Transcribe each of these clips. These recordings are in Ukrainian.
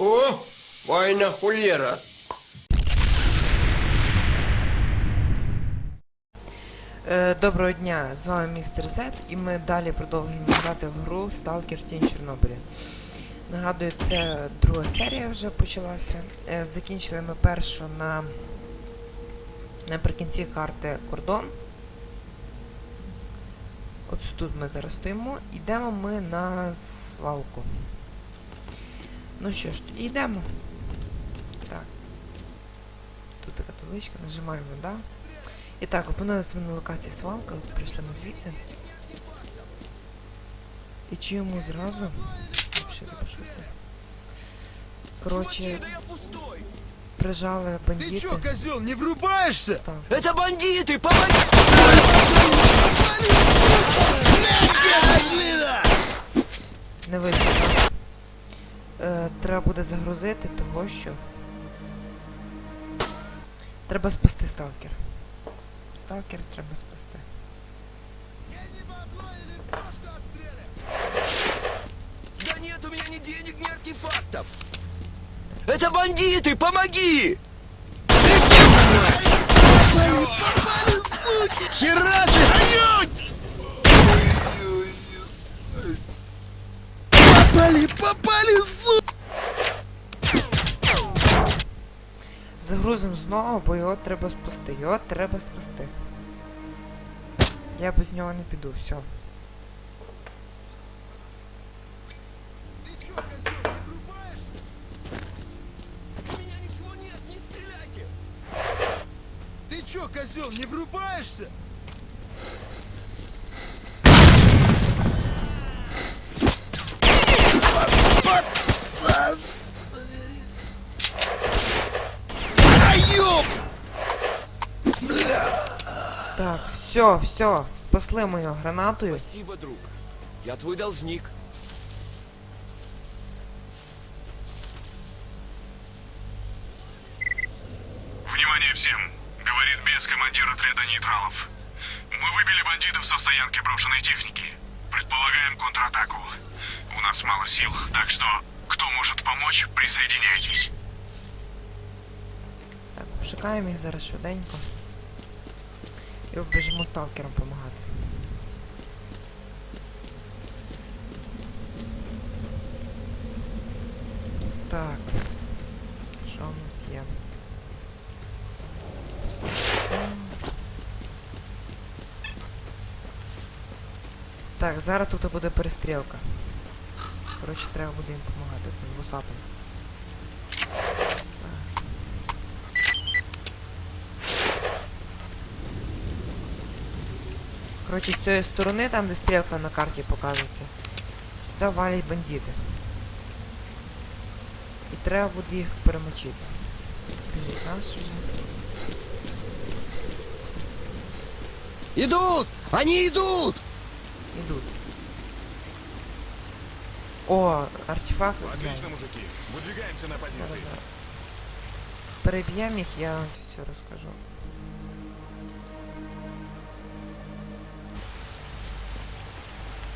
О, файна холєра. Е, Доброго дня, з вами містер Зет, і ми далі продовжуємо грати в гру Сталкер Тінь Чорнобилі. Нагадую, це друга серія вже почалася. Е, Закінчили ми першу на наприкінці карти кордон. От тут ми зараз стоїмо. Йдемо ми на свалку. Ну що ж, тоді йдемо. Так. Тут така табличка, нажимаємо «Да». І так, опинилися ми на локації свалка, от прийшли ми звідси. І чуємо зразу. Я Ще запишуся. Коротше, я пустой! прижали Ты бандити. чё, козел, не врубаешься? Став. Это бандиты! Помоги! Не вийшло. Е, треба буде загрузити, того що. Треба спасти сталкер. Сталкер треба спасти. Да нет у меня ни денег, ни артефактов! Это бандиты! Помоги! Херачи! Попали, попали, сука! Загрузимо знову, бо його треба спасти. Його треба спасти. Я без нього не піду, все. Ты чё, козел, не врубаешься? Все, все, спасли його гранатою. Спасибо, друг. Я твой должник. Внимание всем! Говорит без командир отряда нейтралов. Мы выбили бандитов со стоянки брошенной техники. Предполагаем контратаку. У нас мало сил, так что кто может помочь, присоединяйтесь. Так, пошукаємо їх зараз швиденько. І побіжимо сталкерам допомагати. Так. Що в нас є? Так, зараз тут буде перестрілка. Коротше, треба буде їм допомагати цим вусатим. Коротше, з цієї сторони, там де стрілка на карті показується, сюди валять бандити. І треба буде їх перемочити. Біжить нас уже. Идут! Они идут! Ідуть. О, артефакт. взяли. мужики. Выдвигаемся на Зараз, зараз. Переб'ємо їх, я вам все розкажу.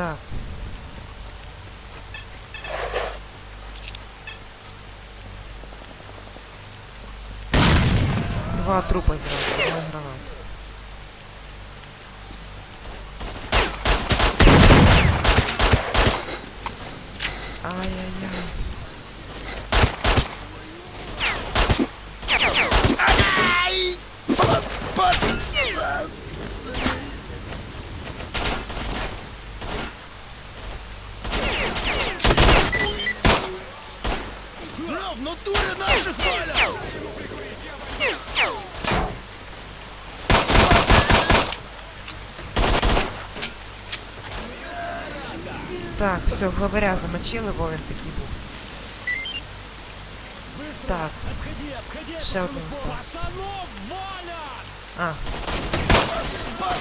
Так. Два трупа зразу, одна граната. Ай-яй-яй. Пацан! Да, в натуре наших валят! Все, главаря замочили, бо він такий був. Так. Ще один остався. А. Так.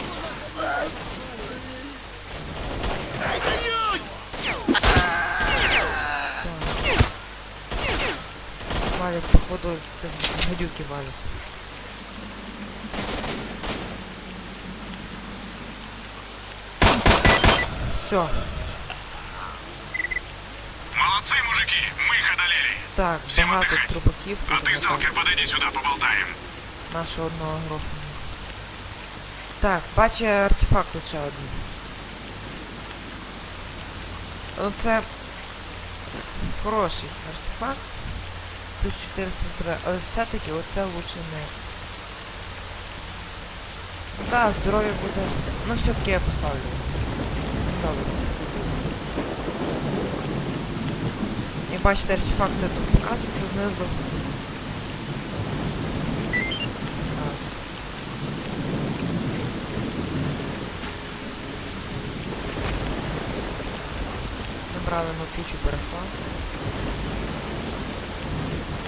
Походу, з гадюки валять. Все. Так, Всім багато отдихать. трубаків. А ты, сталкер, подойди сюда, поболтаем. Нашого одного гроху. Так, бачу артефакт ще один. Ну це хороший артефакт. Плюс 400 здоров'я, але все-таки оце лучше не. Ну да, здоров'я буде. Ну все-таки я поставлю. Добре. Бачите, артефакти тут показуються знизу. Набрали ми кучу перехват.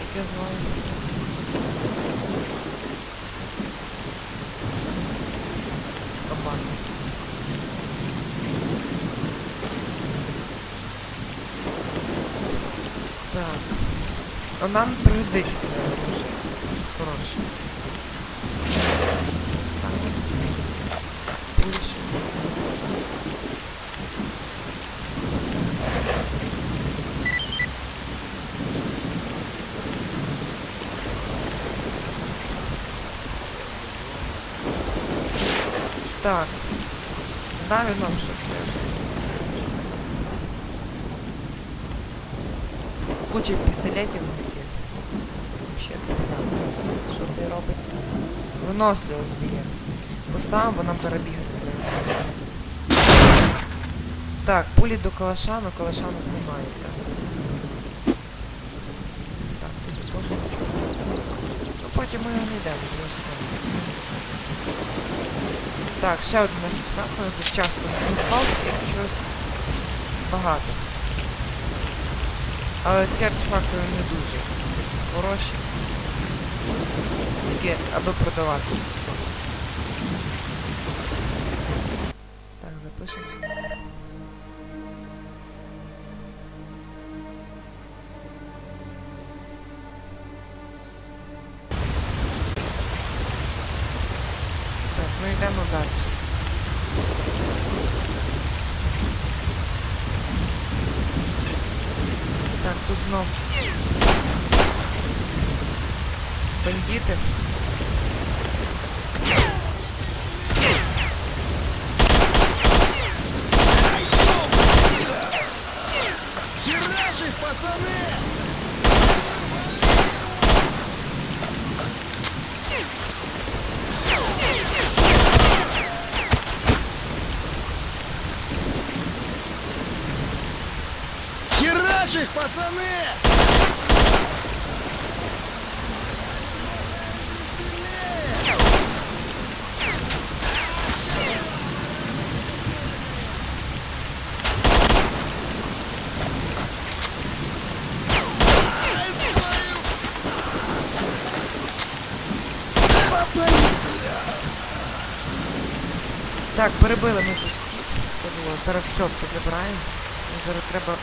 Яке звали? Кабан. Так. А нам пригодиться це оружие. Хороше. Ставимо. Більше. Так. Далі нам щось. є. Куча пістолетів у нас. Вообще Що це робить? Виносливо зб'є. Поставимо, бо нам зараз бігати треба. Так, пулі до калаша, но калаша нас знімається. Так, тут теж. Ну потім ми його не йдемо, обов'язково. Так, ще один артефакт, у нас тут часто на свалці чогось багато. Але ці артефакти не дуже хороші. Тільки аби продавати все. бандиты. Хераши, пацаны! наших, пацаны! Так, ми тут всіх. Це було. Зараз все позабираємо. Зараз треба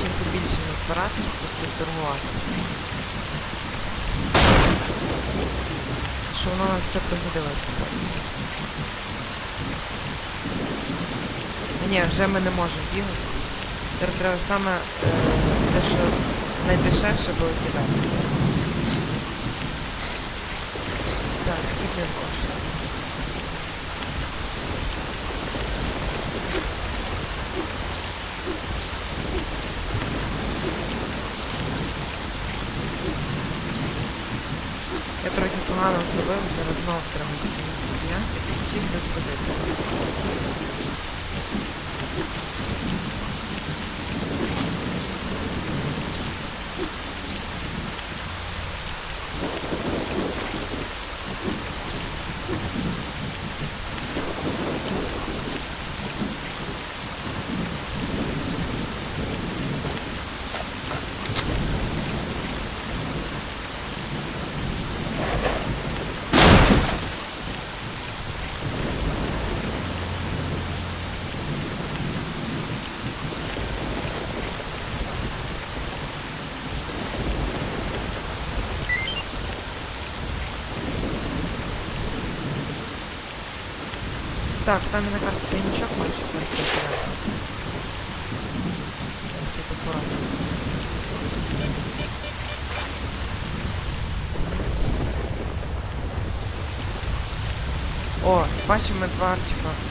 чим побільше назбирати, щоб це все торгувати. Що воно нам все пригодилося. Ні, вже ми не можемо бігати. Тепер треба саме е, те, що найдешевше було кидати. Так, скільки коштує? Зробив, зараз знову треба всім збігати і всіх розбудити. Так, там на карте тайничок мальчик. Э, это аккуратно. О, бачимо два артефакти.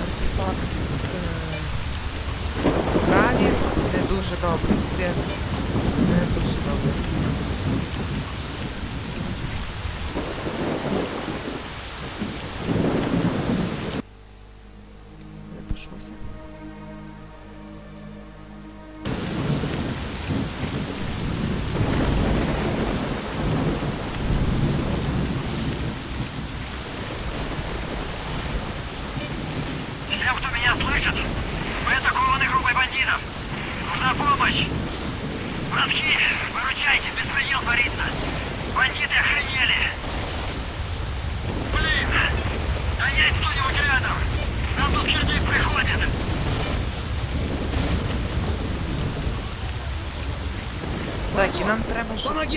Артефакт праві не дуже добре. Це не дуже добре.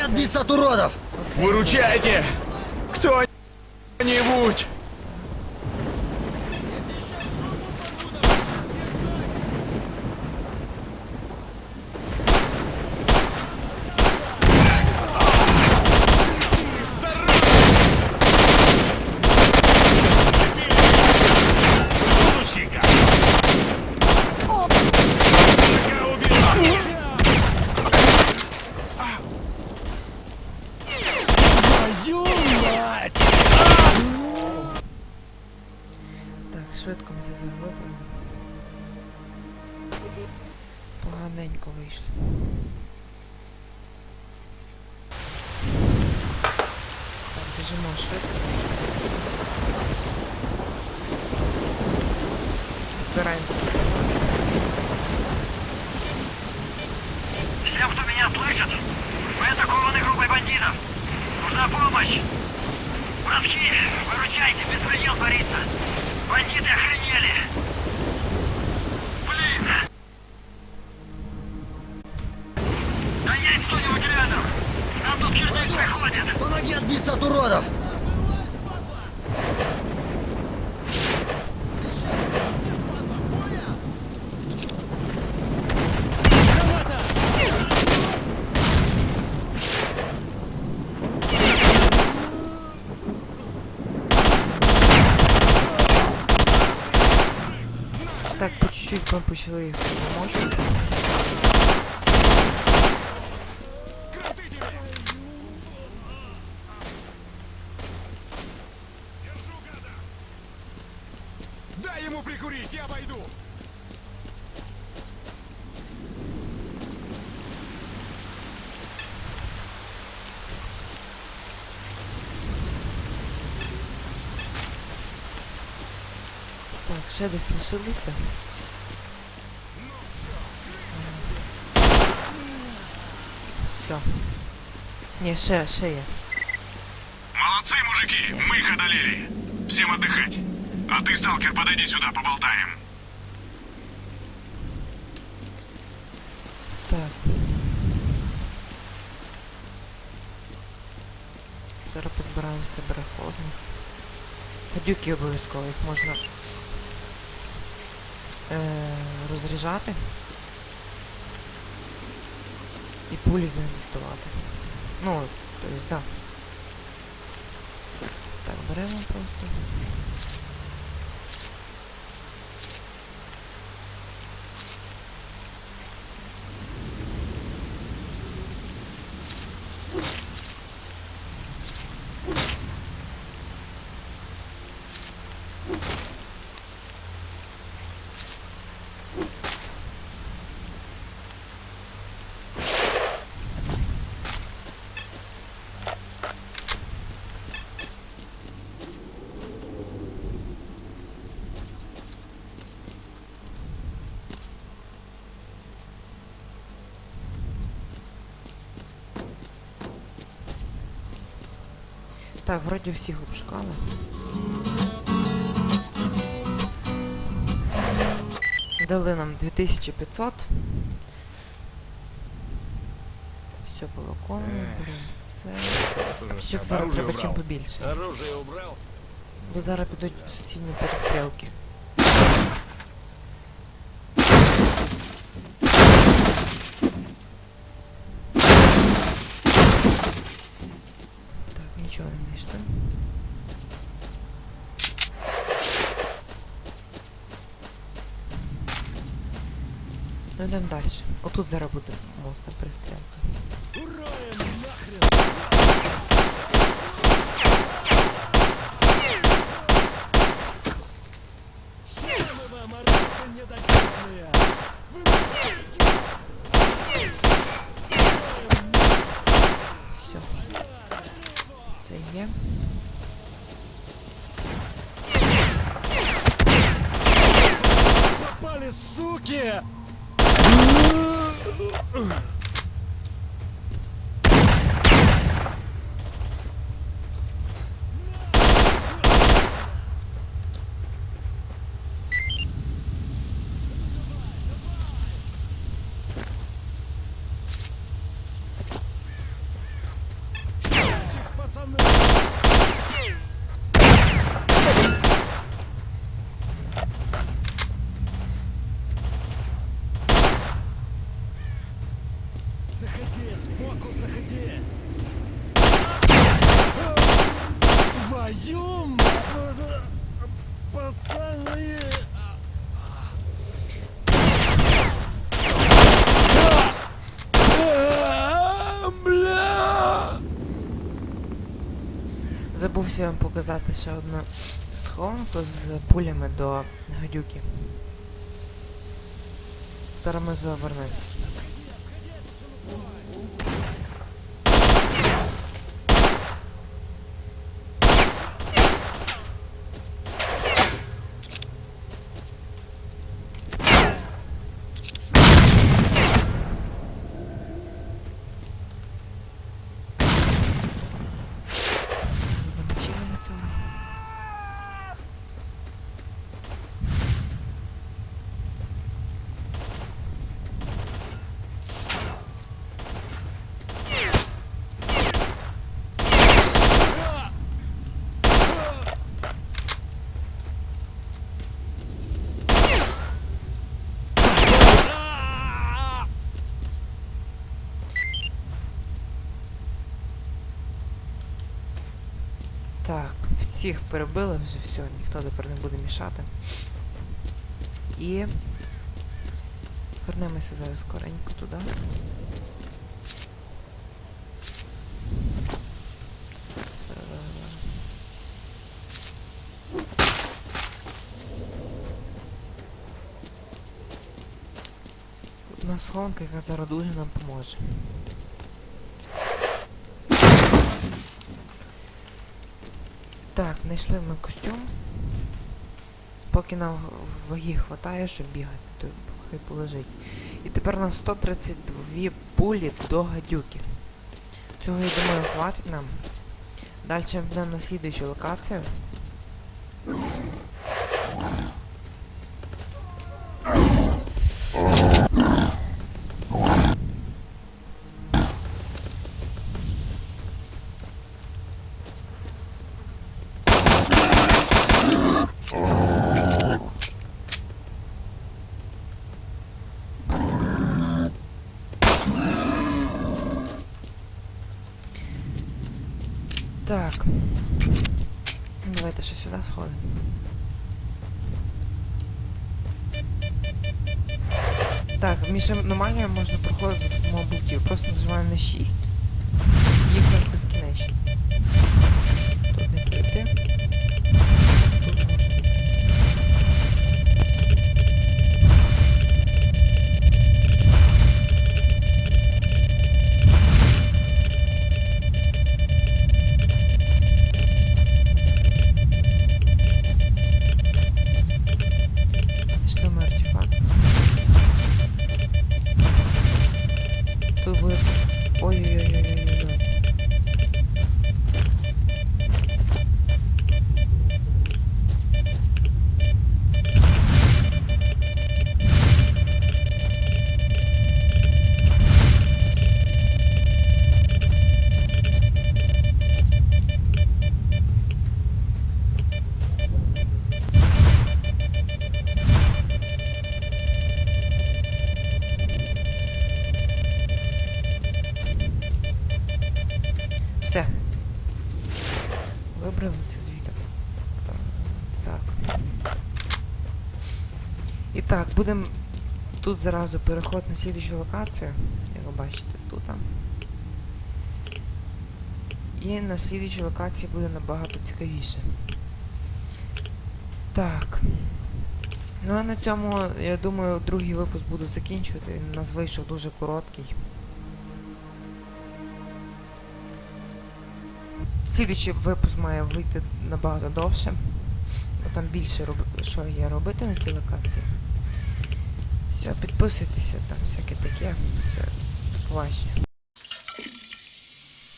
Отбиться от уродов! Выручайте! Кто-нибудь! Біжимо швидко. Всем, кто меня слышит, мы атакованы группой бандитов. Нужна помощь. Братки, выручайте, беспредел творится. Бандиты охренели. Помоги отбиться от уродов! Так, по чуть-чуть ми почали їх допоможемо. Я обойду! Так, ще десь лишилися. Все. Ще, ще є. Молодцы, мужики, мы их одолели. Всем отдыхать. А ты, сталкер, подойди сюда, поболтаем. Так. Зараз позбираємося берехозних. Гадюки обов'язково, їх можна е, розряджати. І пулі з них доставати. Ну, то есть, да. Так, беремо просто. Так, вроді всіх обшукали. Дали нам 2500. Все було виконано, блін, це. Зараз треба чим побільше. Бо зараз підуть суцільні перестрілки. чорний штан. Ну идем дальше. Вот тут буде мусор пристрілка. Суки! Твою мать! Пацаны! А, Забувся вам показати ще одну схованку з пулями до гадюки. Зараз ми туди вернемося. Замочили на цьому. Так, всіх перебили вже все, ніхто тепер не буде мішати. І вернемося зараз скоренько туди. Одна схованка, яка зараз дуже нам поможе. Так, знайшли ми костюм. Поки нам ваги хватає, щоб бігати, то хай полежить. І тепер на 132 пулі до гадюки. Цього, я думаю, хватить нам. Далі йдемо на слідуючу локацію. Так. Давайте ще сюди сходимо. Так, між аномаліями можна проходити за допомогою болтів. Просто нажимаємо на 6. Їх у нас безкінечно. Тут не пройти. Будемо тут зразу переход на слідчу локацію, як ви бачите, тут. там. І на слідчій локації буде набагато цікавіше. Так. Ну а на цьому, я думаю, другий випуск буду закінчувати. Він у нас вийшов дуже короткий. Слідуючий випуск має вийти набагато довше. Бо там більше роб... що є робити на тій локації. Все, підписуйтеся, там всяке таке. Все, до.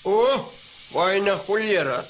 О, вайна Хульера.